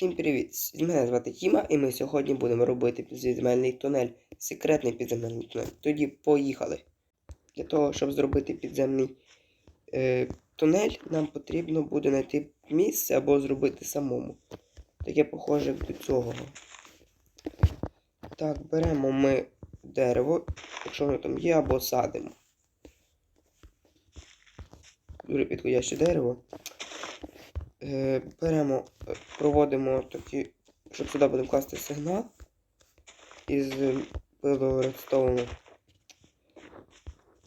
Всім привіт! Мене звати Тіма, і ми сьогодні будемо робити підземельний тунель, секретний підземельний тунель. Тоді поїхали. Для того, щоб зробити підземний е, тунель, нам потрібно буде знайти місце або зробити самому. Таке похоже до цього. Так, беремо ми дерево, якщо воно там є, або садимо. Дуже підходяще дерево. Е, беремо, е, проводимо такі, щоб сюди будемо класти сигнал із пилу редстоуну.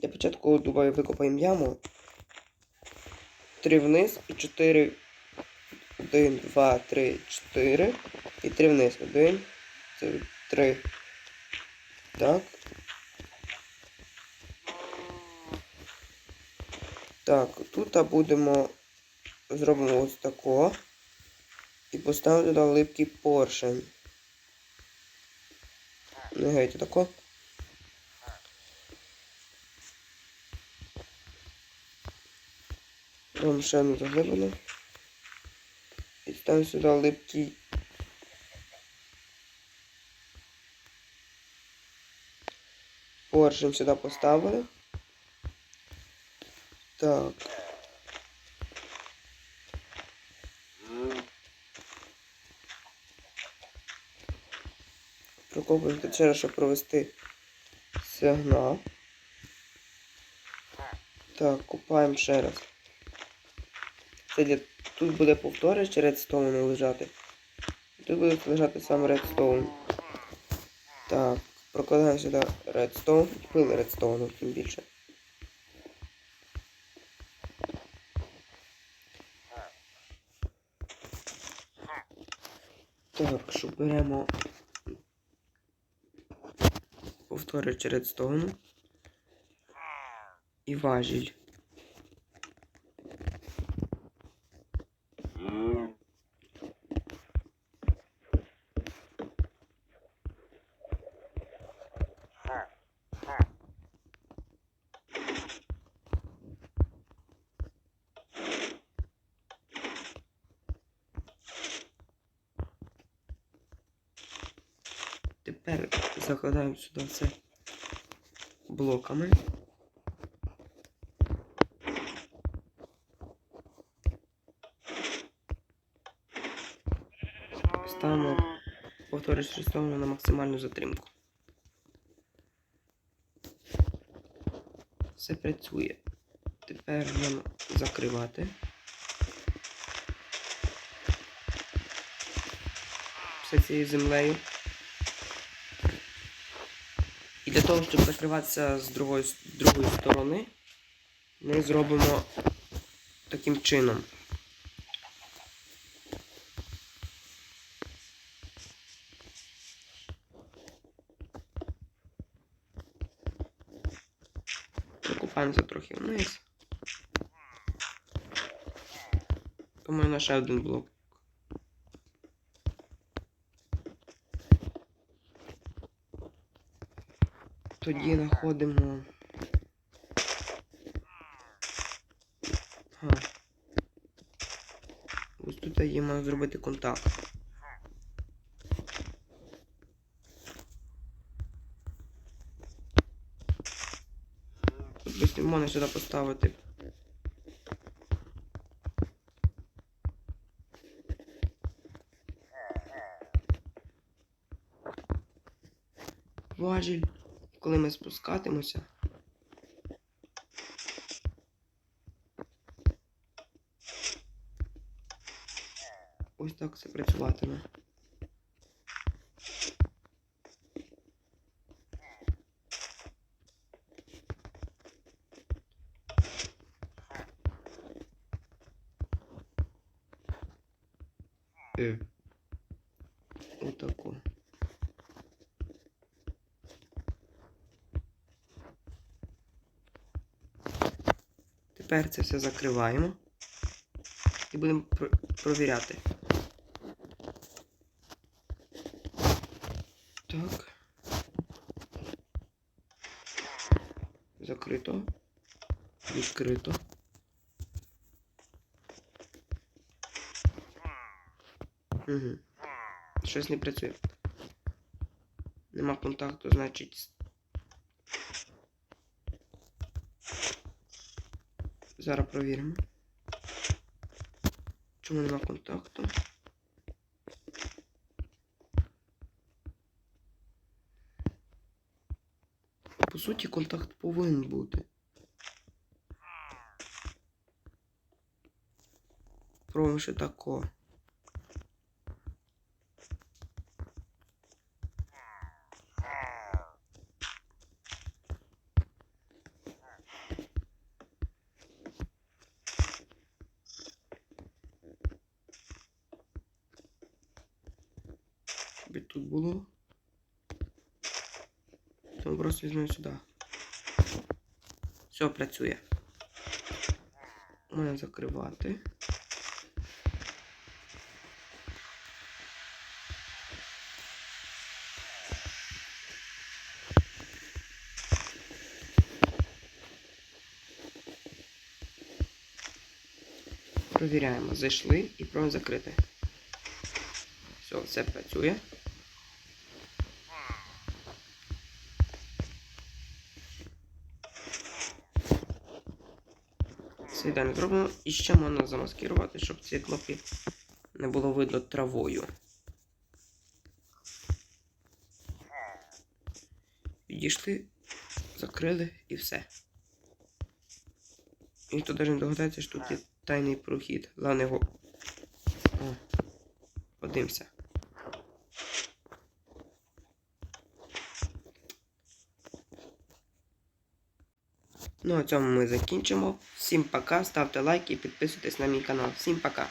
Для початку думаю, викопаємо яму. Три вниз і чотири. Один, два, три, чотири. І три вниз. Один, це три. Так. Так, тут будемо зробимо ось тако. І поставимо туди липкий поршень. Не гейте тако. Робимо ще одну заглибину. І ставимо сюди липкий. Поршень сюди поставили. Так. Прокопуємо ще раз, щоб провести сигнал. Так, купаємо ще раз. Це для... Тут буде повторювач редстоун лежати. Тут буде лежати сам редстоун. Так, прокладаємо сюди редстоун. Пили редстоуну, тим більше. Так, що беремо повторюючи редстоуну і важіль. Тепер закладаємо сюди все блоками. Ставимо повторюсь редстоуну на максимальну затримку. Все працює. Тепер нам закривати. Все цією землею. І для того, щоб закриватися з другої, з другої сторони, ми зробимо таким чином. Прокупаємося трохи вниз. Думаю, на ще один блок. Тоді знаходимо. Ага. Ось тут є маю зробити контакт. Тут можна сюди поставити. Важіль коли ми спускатимося. Ось так все працюватиме. Е. Отако. Тепер це все закриваємо і будемо про провіряти. Так. Закрито. Відкрито. Угу. Щось не працює. Нема контакту, значить. Зараз провіримо. Чому нема контакту? По суті, контакт повинен бути. Пробуємо ще тако. Тут було. Тому просто візьмемо сюди. Все працює. Можна закривати. Провіряємо. Зайшли і пробуємо закрити. Все, все працює. Все ідеально зроблено. І ще можна замаскирувати, щоб ці кнопки не було видно травою. Підійшли, закрили і все. І ніхто навіть не догадається, що тут є тайний прохід. Головне його. Подивимося. Ну, а цьому ми закінчимо. Всім пока, ставте лайк і підписуйтесь на мій канал. Всім пока!